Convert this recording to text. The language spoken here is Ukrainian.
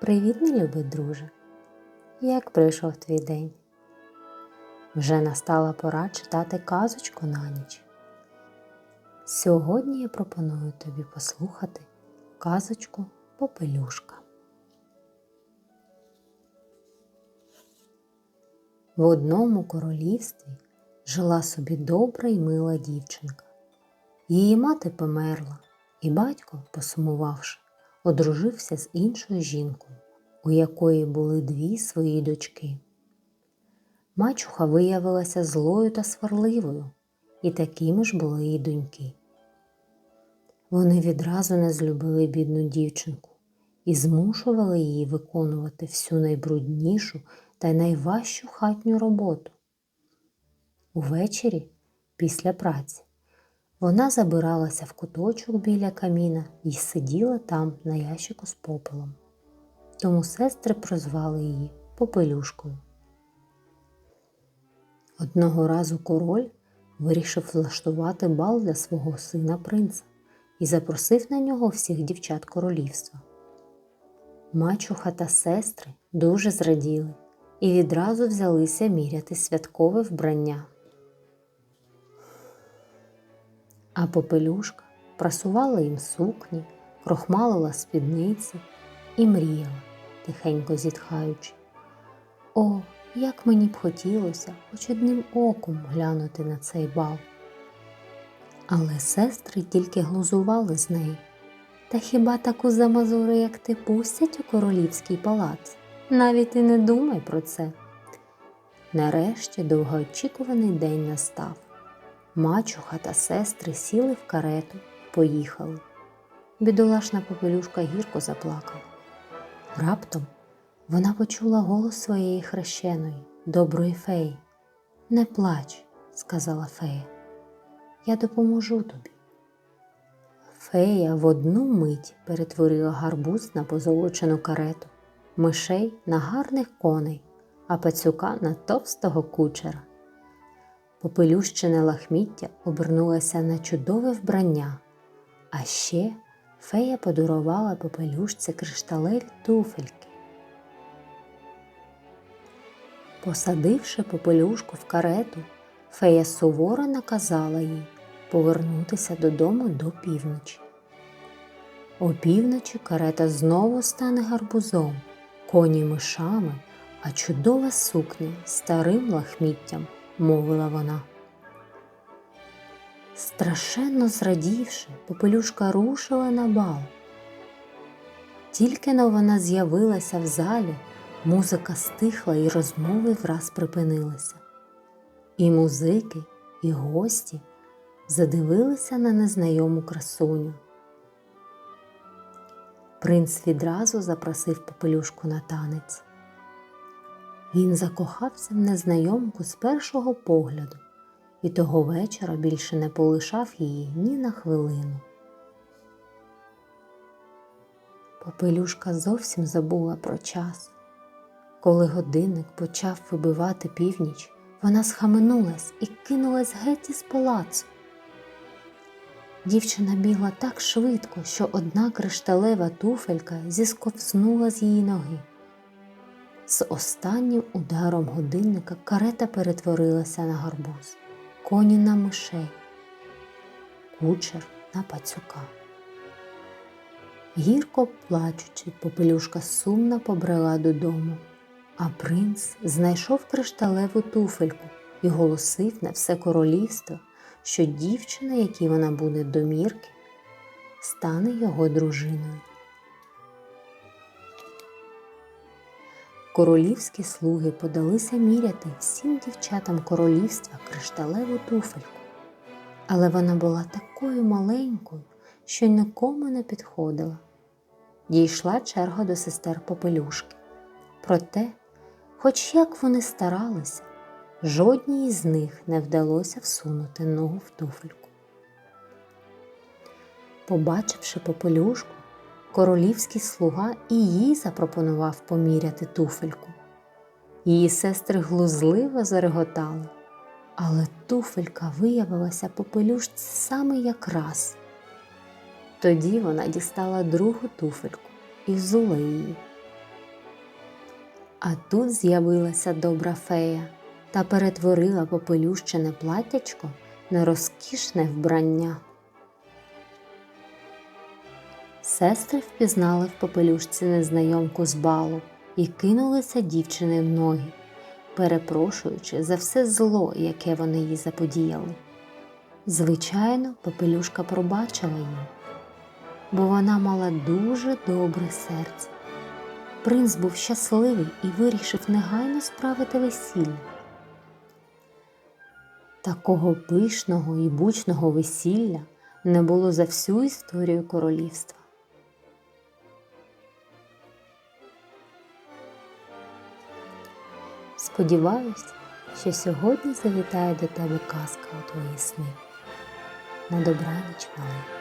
Привіт, любий друже! Як пройшов твій день? Вже настала пора читати казочку на ніч. Сьогодні я пропоную тобі послухати казочку Попелюшка. В одному королівстві жила собі добра й мила дівчинка. Її мати померла, і батько, посумувавши, одружився з іншою жінкою, у якої були дві свої дочки. Мачуха виявилася злою та сварливою, і такими ж були її доньки. Вони відразу не злюбили бідну дівчинку і змушували її виконувати всю найбруднішу та найважчу хатню роботу. Увечері, після праці, вона забиралася в куточок біля каміна і сиділа там на ящику з попелом. Тому сестри прозвали її Попелюшкою. Одного разу король вирішив влаштувати бал для свого сина принца і запросив на нього всіх дівчат королівства. Мачуха та сестри дуже зраділи і відразу взялися міряти святкове вбрання. А попелюшка прасувала їм сукні, крохмалила спідниці і мріяла, тихенько зітхаючи. О, як мені б хотілося хоч одним оком глянути на цей бал. Але сестри тільки глузували з неї. Та хіба таку замазуру, як ти пустять у королівський палац? Навіть і не думай про це. Нарешті довгоочікуваний день настав. Мачуха та сестри сіли в карету поїхали. Бідолашна попелюшка гірко заплакала. Раптом вона почула голос своєї хрещеної, доброї феї. Не плач, сказала фея, я допоможу тобі. Фея в одну мить перетворила гарбуз на позолочену карету, мишей на гарних коней, а пацюка на товстого кучера. Попелющене лахміття обернулося на чудове вбрання, а ще фея подарувала попелюшці кришталеві туфельки. Посадивши попелюшку в карету, фея суворо наказала їй повернутися додому до півночі. Опівночі карета знову стане гарбузом, коні мишами, а чудова сукня старим лахміттям, мовила вона. Страшенно зрадівши, попелюшка рушила на бал. Тільки но вона з'явилася в залі, музика стихла і розмови враз припинилися. І музики, і гості задивилися на незнайому красуню. Принц відразу запросив попелюшку на танець. Він закохався в незнайомку з першого погляду і того вечора більше не полишав її ні на хвилину. Попелюшка зовсім забула про час. Коли годинник почав вибивати північ, вона схаменулась і кинулась геть із палацу. Дівчина бігла так швидко, що одна кришталева туфелька зісковзнула з її ноги. З останнім ударом годинника карета перетворилася на гарбуз, коні на мишей, кучер на пацюка. Гірко плачучи, попелюшка сумно побрела додому, а принц знайшов кришталеву туфельку і голосив на все королівство, що дівчина, якій вона буде домірки, стане його дружиною. Королівські слуги подалися міряти всім дівчатам королівства кришталеву туфельку, але вона була такою маленькою, що нікому не підходила. Дійшла черга до сестер Попелюшки. Проте, хоч як вони старалися, жодній із них не вдалося всунути ногу в туфельку. Побачивши попелюшку, королівський слуга і їй запропонував поміряти туфельку. Її сестри глузливо зареготали, але туфелька виявилася попелюшці саме якраз. Тоді вона дістала другу туфельку і взула її. А тут з'явилася добра фея та перетворила попелющене платтячко на розкішне вбрання. Сестри впізнали в попелюшці незнайомку з балу і кинулися дівчини в ноги, перепрошуючи за все зло, яке вони їй заподіяли. Звичайно, попелюшка пробачила їм, бо вона мала дуже добре серце. Принц був щасливий і вирішив негайно справити весілля. Такого пишного і бучного весілля не було за всю історію королівства. Сподіваюсь, що сьогодні завітає до тебе казка у твої сни. На добраніч, малий.